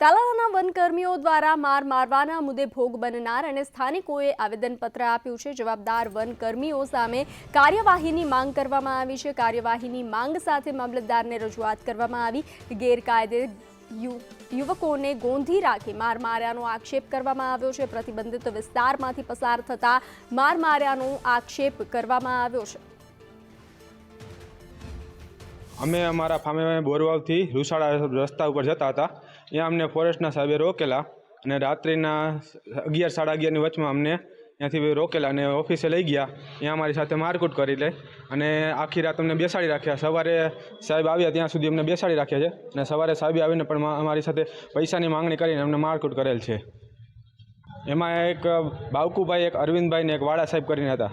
તાલાલાના વનકર્મીઓ દ્વારા માર મારવાના મુદ્દે ભોગ બનનાર અને સ્થાનિકોએ આવેદનપત્ર આપ્યું છે. જવાબદાર વનકર્મીઓ સામે કાર્યવાહીની માંગ કરવામાં આવી છે. કાર્યવાહીની માંગ સાથે મામલતદારને રજૂઆત કરવામાં આવી. ગેરકાયદે યુવકોને ગોંધી રાખી માર માર્યાનો આક્ષેપ કરવામાં આવ્યો છે. પ્રતિબંધિત વિસ્તારમાંથી પસાર થતા માર માર્યાનો આક્ષેપ કરવામાં આવ્યો છે. અમે અમારા ફામે બોરવાવથી રૂસાળા રસ્તા ઉપર જતા હતા. ત્યાં અમને ફોરેસ્ટના સાહેબે રોકેલા અને રાત્રિના અગિયાર, સાડા અગિયારની વચમાં અમને ત્યાંથી રોકેલા અને ઓફિસે લઈ ગયા. ત્યાં અમારી સાથે મારકૂટ કરી લે અને આખી રાત અમને બેસાડી રાખ્યા. સવારે સાહેબ આવ્યા ત્યાં સુધી અમને બેસાડી રાખ્યા છે અને સવારે સાહેબ આવીને પણ અમારી સાથે પૈસાની માંગણી કરીને અમને મારકૂટ કરેલ છે. એમાં એક બાવકુભાઈ, એક અરવિંદભાઈ ને એક વાળા સાહેબ કરીને હતા.